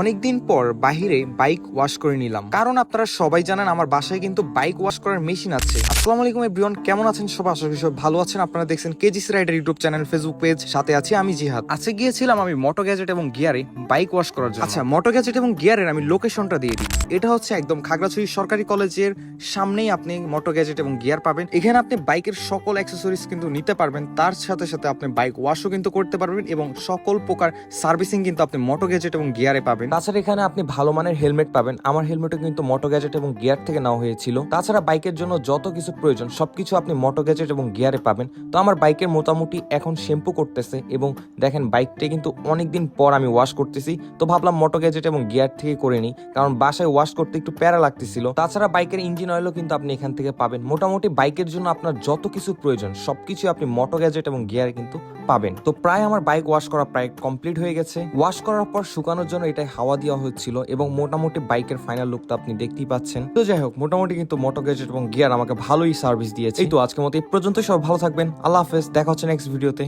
অনেকদিন পর বাহিরে বাইক ওয়াশ করে নিলাম। কারণ আপনারা সবাই জানেন আমার বাসায় কিন্তু বাইক ওয়াশ করার মেশিন আছে। আসসালামু আলাইকুম এভরিওয়ান কেমন আছেন সব আশা করি সবাই ভালো আছেন। আপনারা দেখছেন KGC rider YouTube channel Facebook page সাথে আছি আমি জিহাদ। আজকে গিয়েছিলাম আমি মোটো গ্যাজেট এবং গিয়ারে বাইক ওয়াশ করার জন্য। আচ্ছা মোটো গ্যাজেট এবং গিয়ারের আমি লোকেশনটা দিয়ে দিই। এটা হচ্ছে একদম খাগড়াছড়ি সরকারি কলেজের সামনেই আপনি মোটো গ্যাজেট এবং গিয়ার পাবেন। এখানে আপনি বাইকের সকল অ্যাক্সেসরিজ কিন্তু নিতে পারবেন। তার সাথে সাথে আপনি বাইক ওয়াশও কিন্তু করতে পারবেন এবং সকল প্রকার সার্ভিসিং কিন্তু আপনি মোটো গ্যাজেট এবং গিয়ারে পাবেন। তাছাড়া এখানে আপনি ভালো মানের হেলমেট পাবেন। আমার হেলমেটও কিন্তু মোটো গ্যাজেট এবং গিয়ার থেকে নেওয়া হয়েছিল। তাছাড়া বাইকের জন্য যত কিছু প্রয়োজন, সবকিছু আপনি মোটো গ্যাজেট এবং গিয়ারে পাবেন। তো আমার বাইকের মোটামুটি এখন শ্যাম্পু করতেছে এবং দেখেন বাইকটা কিন্তু অনেকদিন পর আমি ওয়াশ করতেছি। তো ভাবলাম মোটো গ্যাজেট এবং গিয়ার থেকে করে নিই, কারণ বাসায় ওয়াশ করতে একটু প্যারা লাগতেছিল। তাছাড়া বাইকের ইঞ্জিন অয়েলও কিন্তু আপনি এখান থেকে পাবেন। মোটামুটি বাইকের জন্য আপনার যত কিছু প্রয়োজন, সবকিছু আপনি মোটো গ্যাজেট এবং গিয়ারে কিন্তু পাবেন। তো প্রায় আমার বাইক ওয়াশ করা প্রায় কমপ্লিট হয়ে গেছে। ওয়াশ করার পর শুকানোর জন্য এটাই হাওয়া দেওয়া হচ্ছিল এবং মোটামুটি বাইকের ফাইনাল লুক তো আপনি দেখতেই পাচ্ছেন। তো যাই হোক, মোটামুটি কিন্তু মোটো গ্যাজেট এবং গিয়ার আমাকে ভালোই সার্ভিস দিয়েছে। এই তো আজকের মতো এই পর্যন্ত সব ভালো থাকবেন। আল্লাহ হাফেজ, দেখা হচ্ছে নেক্সট ভিডিওতে